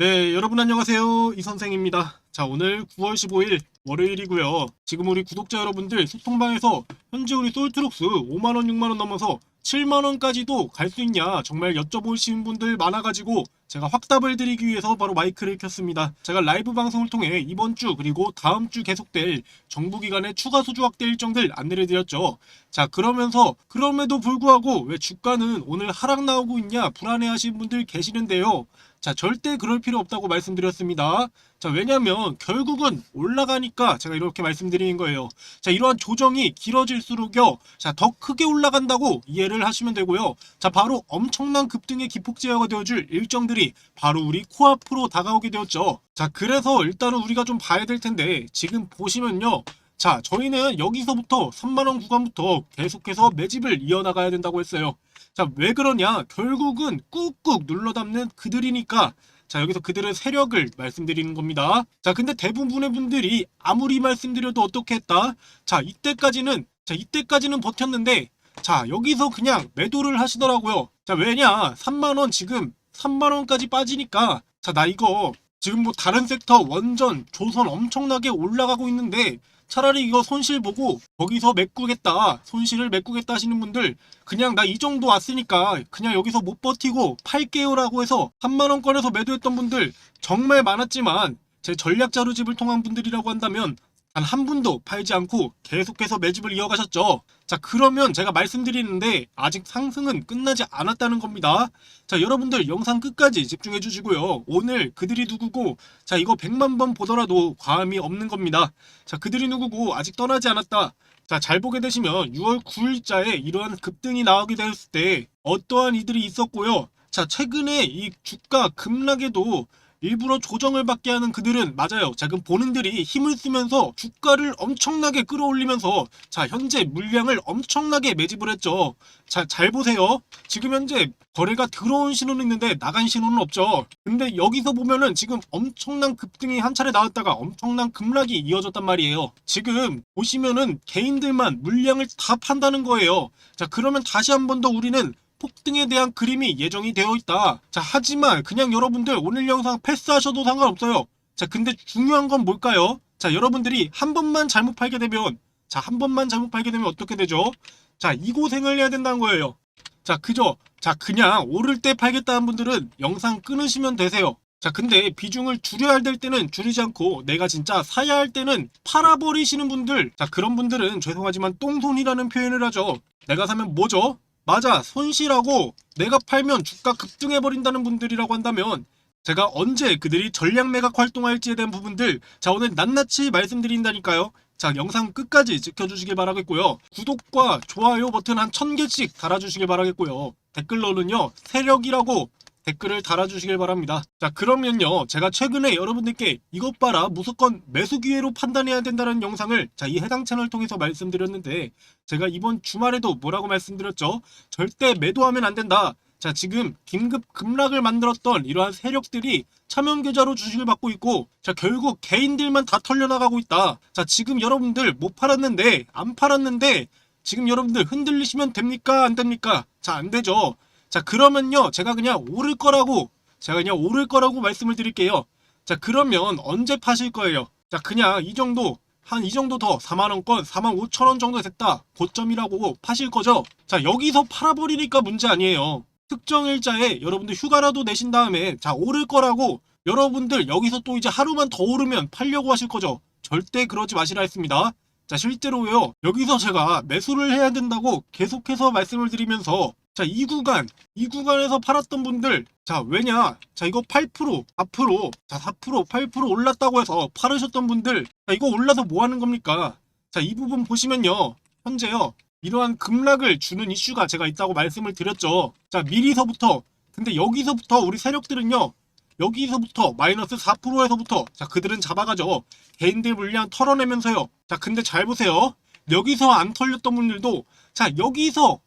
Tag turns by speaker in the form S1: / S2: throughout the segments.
S1: 네, 여러분 안녕하세요. 이 선생입니다. 자, 오늘 9월 15일 월요일이고요. 지금 우리 구독자 여러분들 소통방에서 현재 우리 솔트룩스 5만원, 6만원 넘어서 7만원까지도 갈 수 있냐 정말 여쭤보시는 분들 많아가지고 제가 확답을 드리기 위해서 바로 마이크를 켰습니다. 제가 라이브 방송을 통해 이번 주 그리고 다음 주 계속될 정부기관의 추가 수주 확대 일정들 안내를 드렸죠. 자, 그러면서 그럼에도 불구하고 왜 주가는 오늘 하락 나오고 있냐 불안해하시는 분들 계시는데요. 자, 절대 그럴 필요 없다고 말씀드렸습니다. 자, 왜냐면 결국은 올라가니까 제가 이렇게 말씀드리는 거예요. 자, 이러한 조정이 길어질수록요. 자, 더 크게 올라간다고 이해를 하시면 되고요. 자, 바로 엄청난 급등의 기폭제어가 되어줄 일정들이 바로 우리 코앞으로 다가오게 되었죠. 자, 그래서 일단은 우리가 좀 봐야 될 텐데 지금 보시면요. 자, 저희는 여기서부터 3만원 구간부터 계속해서 매집을 이어나가야 된다고 했어요. 자, 왜 그러냐? 결국은 꾹꾹 눌러 담는 그들이니까 자, 여기서 그들의 세력을 말씀드리는 겁니다. 자, 근데 대부분의 분들이 아무리 말씀드려도 어떻게 했다? 자, 이때까지는, 자, 이때까지는 버텼는데, 자, 여기서 그냥 매도를 하시더라고요. 자, 왜냐? 3만원 지금 3만원까지 빠지니까, 자, 나 이거 지금 뭐 다른 섹터 원전, 조선 엄청나게 올라가고 있는데, 차라리 이거 손실 보고 거기서 메꾸겠다, 손실을 메꾸겠다 하시는 분들, 그냥 나 이 정도 왔으니까 그냥 여기서 못 버티고 팔게요 라고 해서 3만원 꺼내서 매도했던 분들 정말 많았지만 제 전략 자료집을 통한 분들이라고 한다면 단 한 분도 팔지 않고 계속해서 매집을 이어가셨죠. 자, 그러면 제가 말씀드리는데 아직 상승은 끝나지 않았다는 겁니다. 자, 여러분들 영상 끝까지 집중해 주시고요. 오늘 그들이 누구고 자, 이거 100만 번 보더라도 과함이 없는 겁니다. 자, 그들이 누구고 아직 떠나지 않았다. 자, 잘 보게 되시면 6월 9일자에 이러한 급등이 나오게 되었을 때 어떠한 이들이 있었고요. 자, 최근에 이 주가 급락에도 일부러 조정을 받게 하는 그들은 맞아요. 자, 그럼 본인들이 힘을 쓰면서 주가를 엄청나게 끌어올리면서 자, 현재 물량을 엄청나게 매집을 했죠. 자, 잘 보세요. 지금 현재 거래가 들어온 신호는 있는데 나간 신호는 없죠. 근데 여기서 보면은 지금 엄청난 급등이 한 차례 나왔다가 엄청난 급락이 이어졌단 말이에요. 지금 보시면은 개인들만 물량을 다 판다는 거예요. 자, 그러면 다시 한 번 더 우리는 폭등에 대한 그림이 예정이 되어 있다. 자, 하지만 그냥 여러분들 오늘 영상 패스하셔도 상관없어요. 자, 근데 중요한 건 뭘까요? 자, 여러분들이 한 번만 잘못 팔게 되면 자, 한 번만 잘못 팔게 되면 어떻게 되죠? 자, 이 고생을 해야 된다는 거예요. 자, 그죠? 자, 그냥 오를 때 팔겠다는 분들은 영상 끊으시면 되세요. 자, 근데 비중을 줄여야 될 때는 줄이지 않고 내가 진짜 사야 할 때는 팔아버리시는 분들, 자, 그런 분들은 죄송하지만 똥손이라는 표현을 하죠. 내가 사면 뭐죠? 맞아, 손실하고 내가 팔면 주가 급등해버린다는 분들이라고 한다면 제가 언제 그들이 전략 매각 활동할지에 대한 부분들 자 오늘 낱낱이 말씀드린다니까요. 자 영상 끝까지 지켜주시길 바라겠고요. 구독과 좋아요 버튼 한 1000개씩 달아주시길 바라겠고요. 댓글로는요 세력이라고 댓글을 달아주시길 바랍니다. 자 그러면요 제가 최근에 여러분들께 이것 봐라 무조건 매수 기회로 판단해야 된다는 영상을 자 이 해당 채널 통해서 말씀드렸는데 제가 이번 주말에도 뭐라고 말씀드렸죠? 절대 매도하면 안 된다. 자, 지금 긴급 급락을 만들었던 이러한 세력들이 차명 계좌로 주식을 받고 있고, 자, 결국 개인들만 다 털려나가고 있다. 자, 지금 여러분들 못 팔았는데, 안 팔았는데, 지금 여러분들 흔들리시면 됩니까? 안 됩니까? 자, 안 되죠. 자, 그러면요, 제가 그냥 오를 거라고, 제가 그냥 오를 거라고 말씀을 드릴게요. 자, 그러면 언제 파실 거예요? 자, 그냥 이 정도, 한 이 정도 더 4만원권, 4만 5천원 정도 됐다. 고점이라고 파실 거죠? 자, 여기서 팔아버리니까 문제 아니에요. 특정 일자에 여러분들 휴가라도 내신 다음에 자 오를 거라고 여러분들 여기서 또 이제 하루만 더 오르면 팔려고 하실 거죠. 절대 그러지 마시라 했습니다. 자 실제로요 여기서 제가 매수를 해야 된다고 계속해서 말씀을 드리면서 자 이 구간 이 구간에서 팔았던 분들 자 왜냐 자 이거 8% 앞으로 자 4% 8% 올랐다고 해서 팔으셨던 분들 자 이거 올라서 뭐 하는 겁니까 자 이 부분 보시면요 현재요 이러한 급락을 주는 이슈가 제가 있다고 말씀을 드렸죠. 자, 미리서부터. 근데 여기서부터 우리 세력들은요. 여기서부터 마이너스 4%에서부터 자, 그들은 잡아가죠. 개인들 물량 털어내면서요. 자, 근데 잘 보세요. 여기서 안 털렸던 분들도 자, 여기서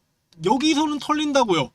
S1: 여기서는 털린다고요.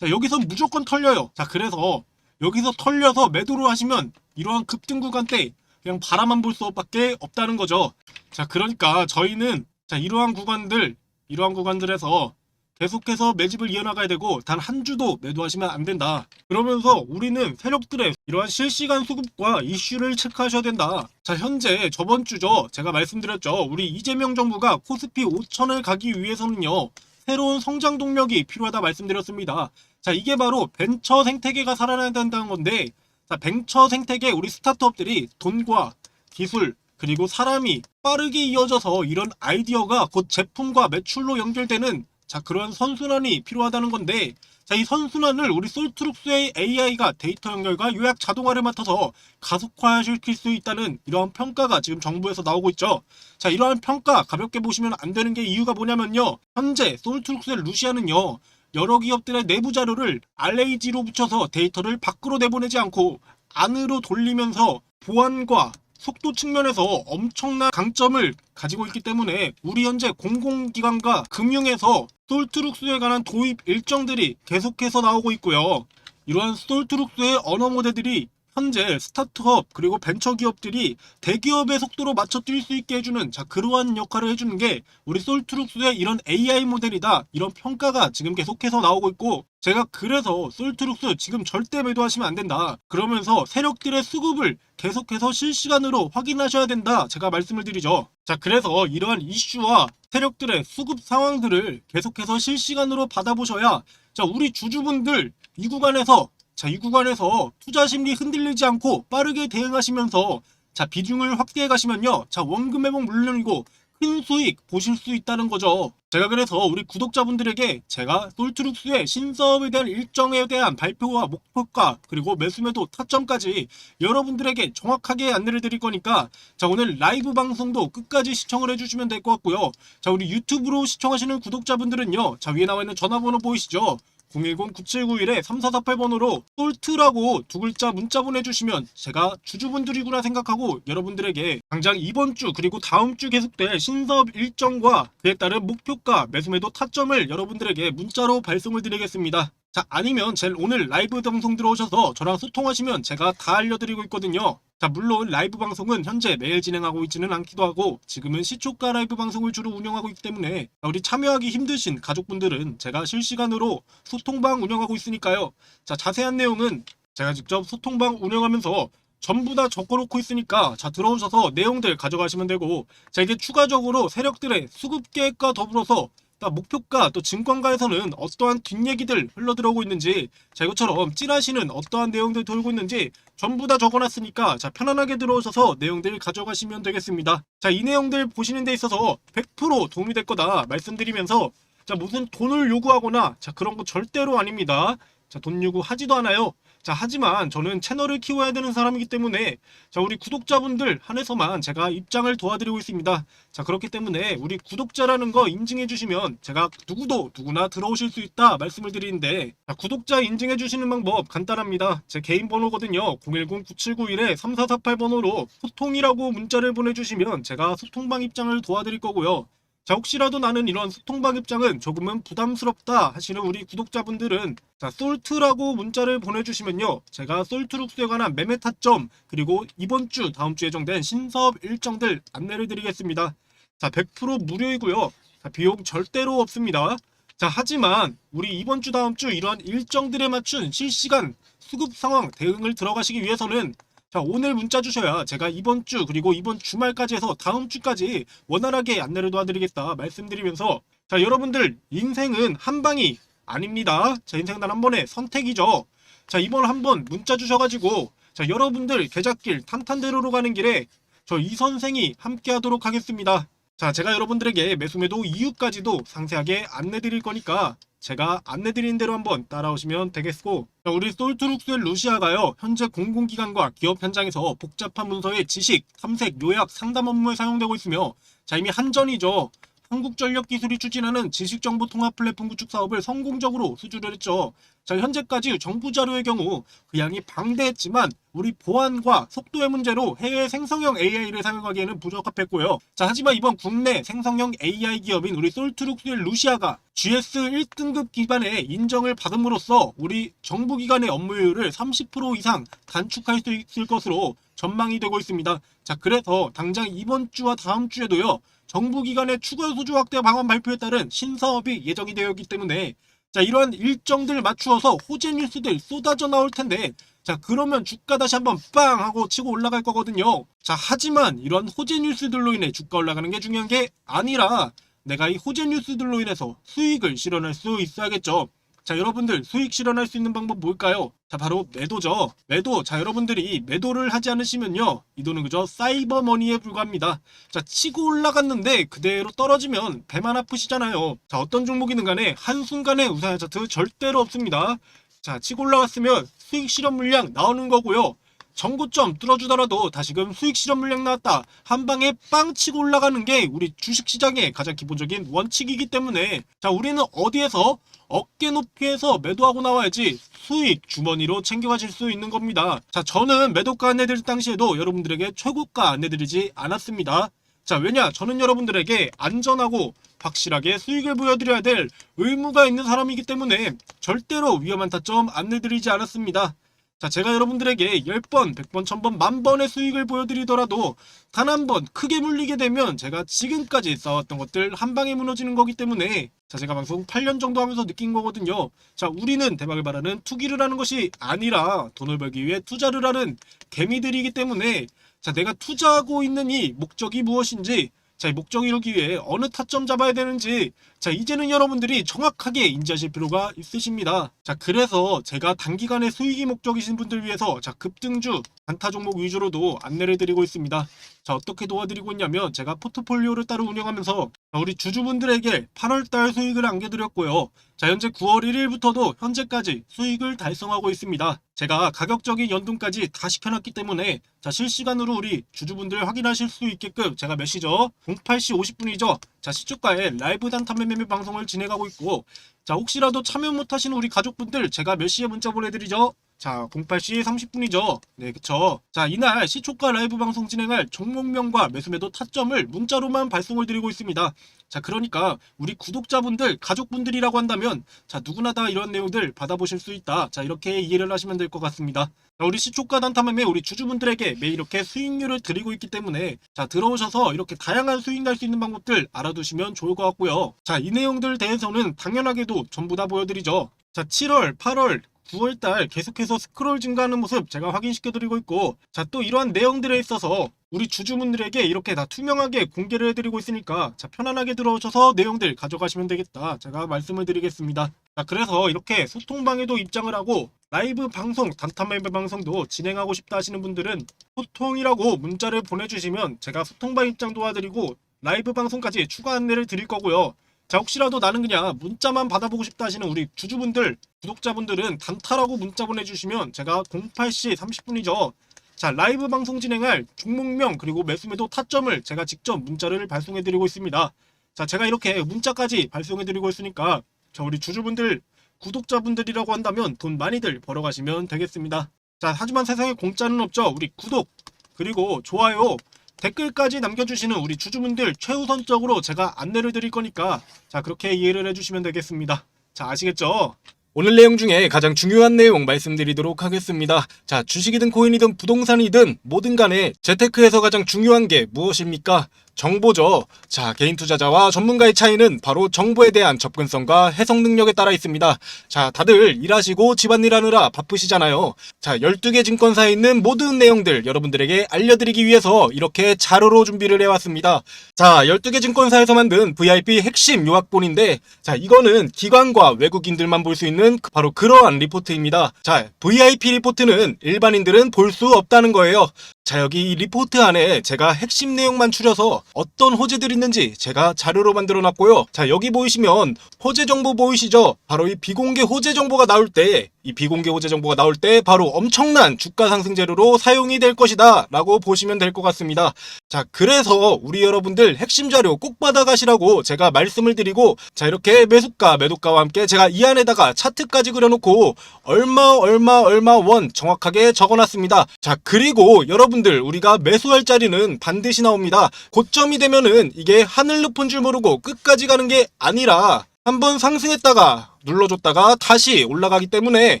S1: 자, 여기서 무조건 털려요. 자, 그래서 여기서 털려서 매도를 하시면 이러한 급등 구간 때 그냥 바라만 볼 수밖에 없다는 거죠. 자, 그러니까 저희는 자, 이러한 구간들 이러한 구간들에서 계속해서 매집을 이어나가야 되고 단 한 주도 매도하시면 안 된다. 그러면서 우리는 세력들의 이러한 실시간 수급과 이슈를 체크하셔야 된다. 자, 현재 저번 주죠. 제가 말씀드렸죠. 우리 이재명 정부가 코스피 5천을 가기 위해서는요. 새로운 성장 동력이 필요하다 말씀드렸습니다. 자, 이게 바로 벤처 생태계가 살아나야 된다는 건데, 자, 벤처 생태계 우리 스타트업들이 돈과 기술 그리고 사람이 빠르게 이어져서 이런 아이디어가 곧 제품과 매출로 연결되는 자 그런 선순환이 필요하다는 건데 자 이 선순환을 우리 솔트룩스의 AI가 데이터 연결과 요약 자동화를 맡아서 가속화시킬 수 있다는 이러한 평가가 지금 정부에서 나오고 있죠. 자 이러한 평가 가볍게 보시면 안 되는 게 이유가 뭐냐면요. 현재 솔트룩스의 루시아는요. 여러 기업들의 내부 자료를 RAG로 붙여서 데이터를 밖으로 내보내지 않고 안으로 돌리면서 보안과 속도 측면에서 엄청난 강점을 가지고 있기 때문에 우리 현재 공공기관과 금융에서 솔트룩스에 관한 도입 일정들이 계속해서 나오고 있고요. 이러한 솔트룩스의 언어 모델들이 현재 스타트업 그리고 벤처 기업들이 대기업의 속도로 맞춰 뛸 수 있게 해주는 자 그러한 역할을 해주는 게 우리 솔트룩스의 이런 AI 모델이다. 이런 평가가 지금 계속해서 나오고 있고 제가 그래서 솔트룩스 지금 절대 매도하시면 안 된다. 그러면서 세력들의 수급을 계속해서 실시간으로 확인하셔야 된다. 제가 말씀을 드리죠. 자 그래서 이러한 이슈와 세력들의 수급 상황들을 계속해서 실시간으로 받아보셔야 자 우리 주주분들 이 구간에서 자, 이 구간에서 투자 심리 흔들리지 않고 빠르게 대응하시면서 자, 비중을 확대해 가시면요. 자, 원금 회복 물론이고 큰 수익 보실 수 있다는 거죠. 제가 그래서 우리 구독자분들에게 제가 솔트룩스의 신사업에 대한 일정에 대한 발표와 목표가 그리고 매수매도 타점까지 여러분들에게 정확하게 안내를 드릴 거니까 자 오늘 라이브 방송도 끝까지 시청을 해주시면 될 것 같고요. 자 우리 유튜브로 시청하시는 구독자분들은요. 자 위에 나와 있는 전화번호 보이시죠? 010-9791-3448번호로 솔트라고 두 글자 문자 보내주시면 제가 주주분들이구나 생각하고 여러분들에게 당장 이번 주 그리고 다음 주 계속될 신사업 일정과 그에 따른 목표가 매수매도 타점을 여러분들에게 문자로 발송을 드리겠습니다. 자 아니면 제 오늘 라이브 방송 들어오셔서 저랑 소통하시면 제가 다 알려드리고 있거든요. 자 물론 라이브 방송은 현재 매일 진행하고 있지는 않기도 하고 지금은 시초가 라이브 방송을 주로 운영하고 있기 때문에 우리 참여하기 힘드신 가족분들은 제가 실시간으로 소통방 운영하고 있으니까요. 자 자세한 내용은 제가 직접 소통방 운영하면서 전부 다 적어놓고 있으니까 자 들어오셔서 내용들 가져가시면 되고 자 이게 추가적으로 세력들의 수급 계획과 더불어서 또 목표가 또 증권가에서는 어떠한 뒷얘기들 흘러들어오고 있는지 자 이것처럼 찌라시는 어떠한 내용들 돌고 있는지 전부 다 적어놨으니까 자 편안하게 들어오셔서 내용들 가져가시면 되겠습니다. 자 이 내용들 보시는 데 있어서 100% 도움이 될 거다 말씀드리면서 자 무슨 돈을 요구하거나 자 그런 거 절대로 아닙니다. 자 돈 요구하지도 않아요. 자 하지만 저는 채널을 키워야 되는 사람이기 때문에 자 우리 구독자분들 한해서만 제가 입장을 도와드리고 있습니다. 자 그렇기 때문에 우리 구독자라는 거 인증해 주시면 제가 누구도 누구나 들어오실 수 있다 말씀을 드리는데 자, 구독자 인증해 주시는 방법 간단합니다. 제 개인 번호거든요. 010-9791-3448번호로 소통이라고 문자를 보내주시면 제가 소통방 입장을 도와드릴 거고요. 자 혹시라도 나는 이런 소통방 입장은 조금은 부담스럽다 하시는 우리 구독자분들은 자 솔트라고 문자를 보내주시면요. 제가 솔트룩스에 관한 매매 타점 그리고 이번 주 다음 주 예정된 신사업 일정들 안내를 드리겠습니다. 자 100% 무료이고요. 자 비용 절대로 없습니다. 자 하지만 우리 이번 주 다음 주 이러한 일정들에 맞춘 실시간 수급 상황 대응을 들어가시기 위해서는 자 오늘 문자 주셔야 제가 이번 주 그리고 이번 주말까지 해서 다음 주까지 원활하게 안내를 도와드리겠다 말씀드리면서 자 여러분들 인생은 한 방이 아닙니다. 자 인생 단 한 번의 선택이죠. 자 이번 한번 문자 주셔가지고 자 여러분들 계좌길 탄탄대로로 가는 길에 저 이 선생이 함께 하도록 하겠습니다. 자 제가 여러분들에게 매수매도 이유까지도 상세하게 안내 드릴 거니까 제가 안내 드리는 대로 한번 따라오시면 되겠고 자, 우리 솔트룩스의 루시아가요 현재 공공기관과 기업 현장에서 복잡한 문서의 지식, 탐색, 요약, 상담 업무에 사용되고 있으며 자 이미 한전이죠 한국전력기술이 추진하는 지식정보 통합 플랫폼 구축 사업을 성공적으로 수주를 했죠. 자, 현재까지 정부 자료의 경우 그 양이 방대했지만 우리 보안과 속도의 문제로 해외 생성형 AI를 사용하기에는 부적합했고요. 자, 하지만 이번 국내 생성형 AI 기업인 우리 솔트룩스의 루시아가 GS 1등급 기반의 인정을 받음으로써 우리 정부 기관의 업무효율을 30% 이상 단축할 수 있을 것으로 전망이 되고 있습니다. 자, 그래서 당장 이번 주와 다음 주에도요. 정부기관의 추가 소주 확대 방안 발표에 따른 신사업이 예정이 되어 있기 때문에 자 이러한 일정들 맞추어서 호재 뉴스들 쏟아져 나올 텐데 자 그러면 주가 다시 한번 빵 하고 치고 올라갈 거거든요. 자 하지만 이러한 호재 뉴스들로 인해 주가 올라가는 게 중요한 게 아니라 내가 이 호재 뉴스들로 인해서 수익을 실현할 수 있어야겠죠. 자 여러분들 수익 실현할 수 있는 방법 뭘까요? 자 바로 매도죠. 매도. 자 여러분들이 매도를 하지 않으시면요 이 돈은 그저 사이버 머니에 불과합니다. 자 치고 올라갔는데 그대로 떨어지면 배만 아프시잖아요. 자 어떤 종목이든 간에 한순간에 우상향 차트 절대로 없습니다. 자 치고 올라갔으면 수익 실현 물량 나오는 거고요. 정고점 뚫어주더라도 다시금 수익 실현 물량 나왔다. 한 방에 빵 치고 올라가는 게 우리 주식시장의 가장 기본적인 원칙이기 때문에 자 우리는 어디에서 어깨 높이에서 매도하고 나와야지 수익 주머니로 챙겨가실 수 있는 겁니다. 자 저는 매도가 안내드릴 당시에도 여러분들에게 최고가 안내드리지 않았습니다. 자 왜냐 저는 여러분들에게 안전하고 확실하게 수익을 보여드려야 될 의무가 있는 사람이기 때문에 절대로 위험한 타점 안내드리지 않았습니다. 자, 제가 여러분들에게 10번, 100번, 1000번, 만번의 수익을 보여드리더라도 단 한 번 크게 물리게 되면 제가 지금까지 쌓았던 것들 한 방에 무너지는 거기 때문에 자, 제가 방송 8년 정도 하면서 느낀 거거든요. 자, 우리는 대박을 바라는 투기를 하는 것이 아니라 돈을 벌기 위해 투자를 하는 개미들이기 때문에 자, 내가 투자하고 있는 이 목적이 무엇인지 자, 이 목적을 이루기 위해 어느 타점 잡아야 되는지 자, 이제는 여러분들이 정확하게 인지하실 필요가 있으십니다. 자, 그래서 제가 단기간에 수익이 목적이신 분들 위해서 자, 급등주, 단타 종목 위주로도 안내를 드리고 있습니다. 자, 어떻게 도와드리고 있냐면 제가 포트폴리오를 따로 운영하면서 자, 우리 주주분들에게 8월달 수익을 안겨드렸고요. 자, 현재 9월 1일부터도 현재까지 수익을 달성하고 있습니다. 제가 가격적인 연동까지 다 시켜놨기 때문에 자, 실시간으로 우리 주주분들 확인하실 수 있게끔 제가 몇 시죠? 08시 50분이죠? 자, 시초가에 라이브 단타 매매 방송을 진행하고 있고 자, 혹시라도 참여 못하시는 우리 가족분들 제가 몇 시에 문자 보내드리죠? 자, 08시 30분이죠. 네, 그쵸. 자, 이날 시초가 라이브 방송 진행할 종목명과 매수매도 타점을 문자로만 발송을 드리고 있습니다. 자, 그러니까 우리 구독자분들, 가족분들이라고 한다면 자, 누구나 다 이런 내용들 받아보실 수 있다. 자, 이렇게 이해를 하시면 될 것 같습니다. 자, 우리 시초가 단타매매 우리 주주분들에게 매일 이렇게 수익률을 드리고 있기 때문에 자, 들어오셔서 이렇게 다양한 수익 날 수 있는 방법들 알아두시면 좋을 것 같고요. 자, 이 내용들 대해서는 당연하게도 전부 다 보여드리죠. 자, 7월, 8월, 9월달 계속해서 스크롤 증가하는 모습 제가 확인시켜드리고 있고 자 또 이러한 내용들에 있어서 우리 주주분들에게 이렇게 다 투명하게 공개를 해드리고 있으니까 자 편안하게 들어오셔서 내용들 가져가시면 되겠다. 제가 말씀을 드리겠습니다. 자 그래서 이렇게 소통방에도 입장을 하고 라이브 방송 단타매매 방송도 진행하고 싶다 하시는 분들은 소통이라고 문자를 보내주시면 제가 소통방 입장 도와드리고 라이브 방송까지 추가 안내를 드릴 거고요 자 혹시라도 나는 그냥 문자만 받아보고 싶다 하시는 우리 주주분들 구독자분들은 단타라고 문자 보내주시면 제가 08시 30분이죠. 자 라이브 방송 진행할 종목명 그리고 매수매도 타점을 제가 직접 문자를 발송해드리고 있습니다. 자 제가 이렇게 문자까지 발송해드리고 있으니까 자 우리 주주분들 구독자분들이라고 한다면 돈 많이들 벌어가시면 되겠습니다. 자 하지만 세상에 공짜는 없죠. 우리 구독 그리고 좋아요 댓글까지 남겨주시는 우리 주주분들 최우선적으로 제가 안내를 드릴 거니까 자 그렇게 이해를 해주시면 되겠습니다. 자 아시겠죠? 오늘 내용 중에 가장 중요한 내용 말씀드리도록 하겠습니다. 자 주식이든 코인이든 부동산이든 뭐든 간에 재테크에서 가장 중요한 게 무엇입니까? 정보죠. 자, 개인 투자자와 전문가의 차이는 바로 정보에 대한 접근성과 해석 능력에 따라 있습니다. 자, 다들 일하시고 집안일 하느라 바쁘시잖아요. 자, 12개 증권사에 있는 모든 내용들 여러분들에게 알려드리기 위해서 이렇게 자료로 준비를 해왔습니다. 자, 12개 증권사에서 만든 VIP 핵심 요약본인데, 자, 이거는 기관과 외국인들만 볼 수 있는 바로 그러한 리포트입니다. 자, VIP 리포트는 일반인들은 볼 수 없다는 거예요. 자 여기 이 리포트 안에 제가 핵심 내용만 추려서 어떤 호재들이 있는지 제가 자료로 만들어 놨고요. 자 여기 보이시면 호재 정보 보이시죠? 바로 이 비공개 호재 정보가 나올 때이 비공개 호재 정보가 나올 때 바로 엄청난 주가 상승 재료로 사용이 될 것이다 라고 보시면 될 것 같습니다. 자 그래서 우리 여러분들 핵심 자료 꼭 받아가시라고 제가 말씀을 드리고 자 이렇게 매수가 매도가와 함께 제가 이 안에다가 차트까지 그려놓고 얼마 얼마 얼마 원 정확하게 적어놨습니다. 자 그리고 여러분들 우리가 매수할 자리는 반드시 나옵니다. 고점이 되면은 이게 하늘 높은 줄 모르고 끝까지 가는 게 아니라 한번 상승했다가 눌러줬다가 다시 올라가기 때문에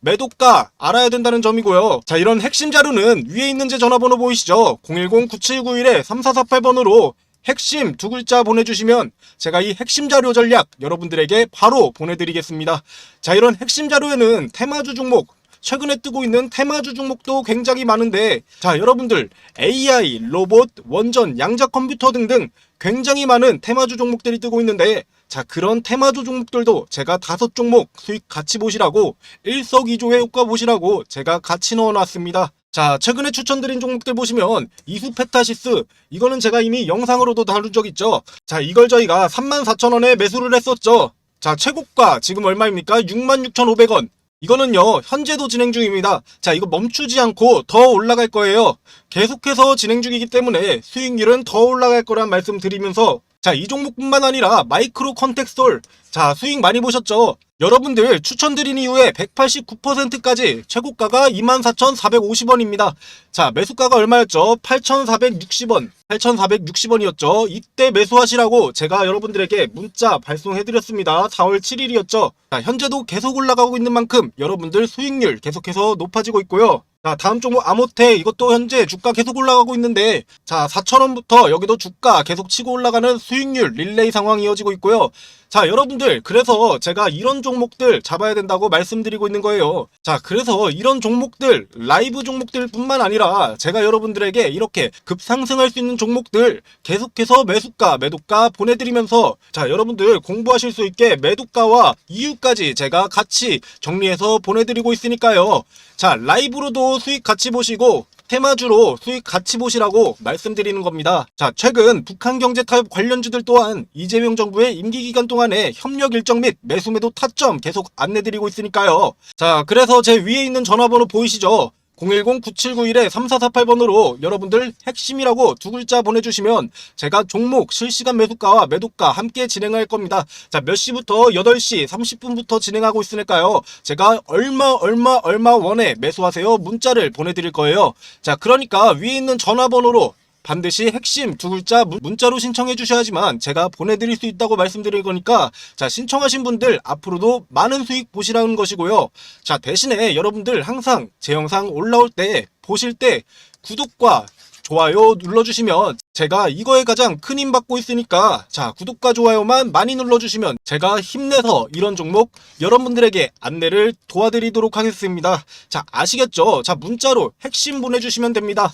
S1: 매도가 알아야 된다는 점이고요. 자, 이런 핵심 자료는 위에 있는 제 전화번호 보이시죠? 010-9791-3448번으로 핵심 두 글자 보내주시면 제가 이 핵심 자료 전략 여러분들에게 바로 보내드리겠습니다. 자, 이런 핵심 자료에는 테마주 종목, 최근에 뜨고 있는 테마주 종목도 굉장히 많은데, 자, 여러분들 AI, 로봇, 원전, 양자 컴퓨터 등등 굉장히 많은 테마주 종목들이 뜨고 있는데, 자, 그런 테마주 종목들도 제가 다섯 종목 수익 같이 보시라고 일석이조의 효과 보시라고 제가 같이 넣어놨습니다. 자, 최근에 추천드린 종목들 보시면 이수페타시스 이거는 제가 이미 영상으로도 다룬 적 있죠. 자, 이걸 저희가 34,000원에 매수를 했었죠. 자, 최고가 지금 얼마입니까? 66,500원. 이거는요, 현재도 진행 중입니다. 자, 이거 멈추지 않고 더 올라갈 거예요. 계속해서 진행 중이기 때문에 수익률은 더 올라갈 거란 말씀 드리면서 자, 이 종목뿐만 아니라 마이크로 컨텍스톨. 자, 수익 많이 보셨죠? 여러분들 추천드린 이후에 189%까지 최고가가 24,450원입니다. 자, 매수가가 얼마였죠? 8,460원. 8,460원이었죠. 이때 매수하시라고 제가 여러분들에게 문자 발송해드렸습니다. 4월 7일이었죠. 자, 현재도 계속 올라가고 있는 만큼 여러분들 수익률 계속해서 높아지고 있고요. 자, 다음 종목 아모테 이것도 현재 주가 계속 올라가고 있는데 자, 4,000원부터 여기도 주가 계속 치고 올라가는 수익률 릴레이 상황이 이어지고 있고요. 자, 여러분들 그래서 제가 이런 종목들 잡아야 된다고 말씀드리고 있는 거예요. 자, 그래서 이런 종목들 라이브 종목들 뿐만 아니라 제가 여러분들에게 이렇게 급상승할 수 있는 종목들 계속해서 매수가, 매도가 보내드리면서 자, 여러분들 공부하실 수 있게 매도가와 이유까지 제가 같이 정리해서 보내드리고 있으니까요. 자, 라이브로도 수익 같이 보시고 테마주로 수익 같이 보시라고 말씀드리는 겁니다. 자, 최근 북한 경제 타협 관련주들 또한 이재명 정부의 임기 기간 동안에 협력 일정 및 매수 매도 타점 계속 안내드리고 있으니까요. 자, 그래서 제 위에 있는 전화번호 보이시죠? 010-9791-3448번으로 여러분들 핵심이라고 두 글자 보내주시면 제가 종목 실시간 매수가와 매도가 함께 진행할 겁니다. 자, 몇 시부터 8시 30분부터 진행하고 있으니까요. 제가 얼마 얼마 얼마 원에 매수하세요 문자를 보내드릴 거예요. 자, 그러니까 위에 있는 전화번호로 반드시 핵심 두 글자 문- 문자로 신청해 주셔야지만 제가 보내드릴 수 있다고 말씀드릴 거니까 자 신청하신 분들 앞으로도 많은 수익 보시라는 것이고요. 자 대신에 여러분들 항상 제 영상 올라올 때 보실 때 구독과 좋아요 눌러주시면 제가 이거에 가장 큰 힘 받고 있으니까 자 구독과 좋아요만 많이 눌러주시면 제가 힘내서 이런 종목 여러분들에게 안내를 도와드리도록 하겠습니다. 자 아시겠죠? 자 문자로 핵심 보내주시면 됩니다